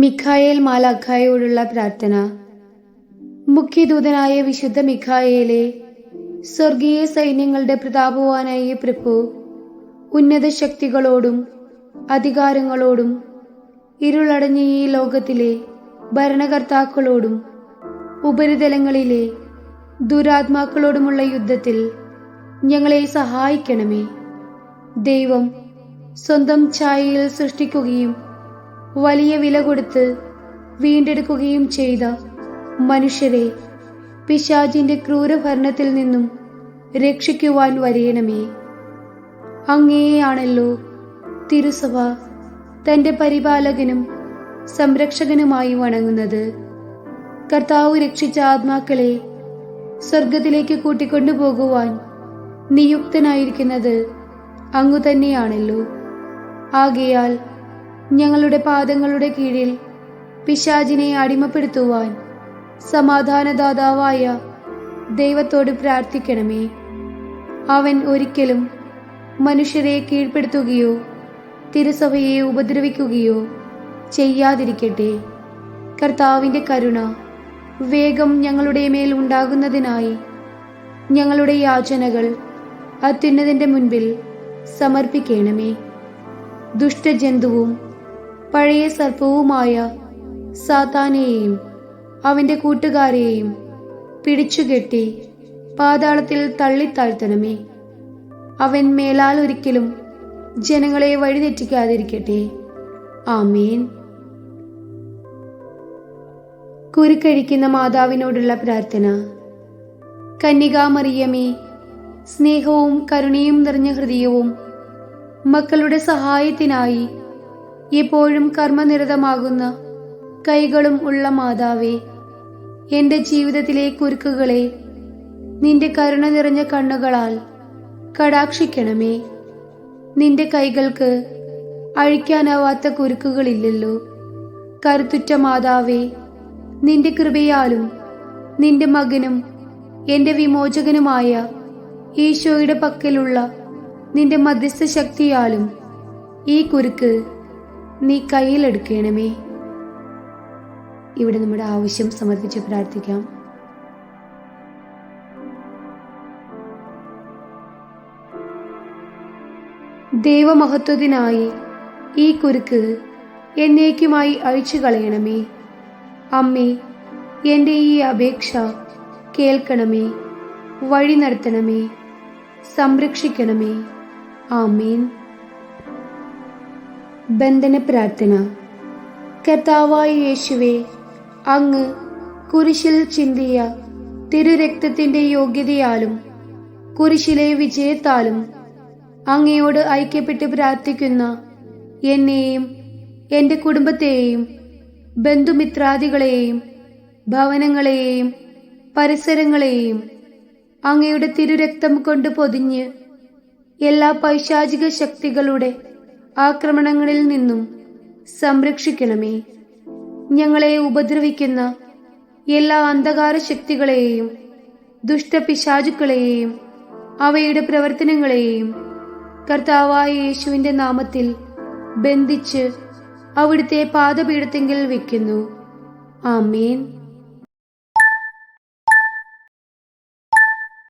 Mikhail മാലാഖായോടുള്ള പ്രാർത്ഥന. മുഖ്യദൂതനായ വിശുദ്ധ മിഖായേലെ സ്വർഗീയ സൈന്യങ്ങളുടെ പ്രതാപവാനായ പ്രഭു ഉന്നത ശക്തികളോടും അധികാരങ്ങളോടും ഇരുളടഞ്ഞ ഈ ലോകത്തിലെ ഭരണകർത്താക്കളോടും ഉപരിതലങ്ങളിലെ ദുരാത്മാക്കളോടുമുള്ള യുദ്ധത്തിൽ ഞങ്ങളെ സഹായിക്കണമേ. ദൈവം സ്വന്തം ഛായയിൽ സൃഷ്ടിക്കുകയും വലിയ വില കൊടുത്ത് വീണ്ടെടുക്കുകയും ചെയ്ത മനുഷ്യരെ പിശാചിന്റെ ക്രൂരഭരണത്തിൽ നിന്നും രക്ഷിക്കുവാൻ വരയണമേ അങ്ങേയാണല്ലോ തിരുസഭ തന്റെ പരിപാലകനും സംരക്ഷകനുമായി വണങ്ങുന്നത്. കർത്താവ് രക്ഷിച്ച ആത്മാക്കളെ സ്വർഗത്തിലേക്ക് കൂട്ടിക്കൊണ്ടുപോകുവാൻ നിയുക്തനായിരിക്കുന്നത് അങ്ങു തന്നെയാണല്ലോ ആകയാൽ ഞങ്ങളുടെ പാദങ്ങളുടെ കീഴിൽ പിശാചിനെ അടിമപ്പെടുത്തുവാൻ സമാധാനദാതാവായ ദൈവത്തോട് പ്രാർത്ഥിക്കണമേ. അവൻ ഒരിക്കലും മനുഷ്യരെ കീഴ്പ്പെടുത്തുകയോ തിരുസഭയെ ഉപദ്രവിക്കുകയോ ചെയ്യാതിരിക്കട്ടെ. കർത്താവിന്റെ കരുണ വേഗം ഞങ്ങളുടെ മേൽ ഉണ്ടാകുന്നതിനായി ഞങ്ങളുടെ യാചനകൾ അത്യുന്നതിന്റെ മുൻപിൽ സമർപ്പിക്കണമേ. ദുഷ്ടജന്തുവും പഴയ സർപ്പവുമായ സാത്താനെയും അവന്റെ കൂട്ടുകാരെയും പിടിച്ചുകെട്ടി പാതാളത്തിൽ തള്ളിത്താഴ്ത്തണമേ. അവൻ മേലാൽ ഒരിക്കലും ജനങ്ങളെ വഴിതെറ്റിക്കാതിരിക്കട്ടെ. ആമീൻ. കുരുക്കഴിക്കുന്ന മാതാവിനോടുള്ള പ്രാർത്ഥന. കന്യകാമറിയമേ സ്നേഹവും കരുണയും നിറഞ്ഞ ഹൃദയവും മക്കളുടെ സഹായത്തിനായി എപ്പോഴും കർമ്മനിരതമാകുന്ന കൈകളും ഉള്ള മാതാവേ എന്റെ ജീവിതത്തിലെ കുരുക്കുകളെ നിന്റെ കരുണ നിറഞ്ഞ കണ്ണുകളാൽ കടാക്ഷിക്കണമേ. നിന്റെ കൈകൾക്ക് അഴിക്കാനാവാത്ത കുരുക്കുകളില്ലല്ലോ. കരുത്തുറ്റ മാതാവേ നിന്റെ കൃപയാലും നിന്റെ മകനും എന്റെ വിമോചകനുമായ ഈശോയുടെ പക്കലുള്ള നിന്റെ മധ്യസ്ഥ ശക്തിയാലും ഈ കുരുക്ക് നീ കയ്യിലെടുക്കണമേ. ഇവിടെ നമ്മുടെ ആവശ്യം സമർപ്പിച്ച് പ്രാർത്ഥിക്കാം. ദൈവമഹത്വത്തിനായി ഈ കുരുക്ക് എന്നേക്കുമായി അഴിച്ചു കളയണമേ അമ്മേ എന്റെ ഈ അപേക്ഷ കേൾക്കണമേ വഴി നടത്തണമേ സംരക്ഷിക്കണമേ. ആമീൻ. ബന്ധന പ്രാർത്ഥന കർത്താവായ യേശുവേ അങ്ങ് കുരിശിൽ ചിന്തിയ തിരുരക്തത്തിന്റെ യോഗ്യതയാലും കുരിശിലെ വിജയത്താലും അങ്ങയോട് ഐക്യപ്പെട്ട് പ്രാർത്ഥിക്കുന്ന എന്നെയും എന്റെ കുടുംബത്തെയും ബന്ധുമിത്രാദികളെയും ഭവനങ്ങളെയും പരിസരങ്ങളെയും അങ്ങയുടെ തിരുരക്തം കൊണ്ട് പൊതിഞ്ഞ് എല്ലാ പൈശാചിക ശക്തികളുടെ ആക്രമണങ്ങളിൽ നിന്നും സംരക്ഷിക്കണമേ. ഞങ്ങളെ ഉപദ്രവിക്കുന്ന എല്ലാ അന്ധകാര ശക്തികളെയും ദുഷ്ടപിശാചുക്കളെയും അവയുടെ പ്രവർത്തനങ്ങളെയും കർത്താവായ യേശുവിന്റെ നാമത്തിൽ ബന്ധിച്ച് അവിടുത്തെ പാദപീഠത്തെങ്കിൽ വെക്കുന്നു. ആമേൻ.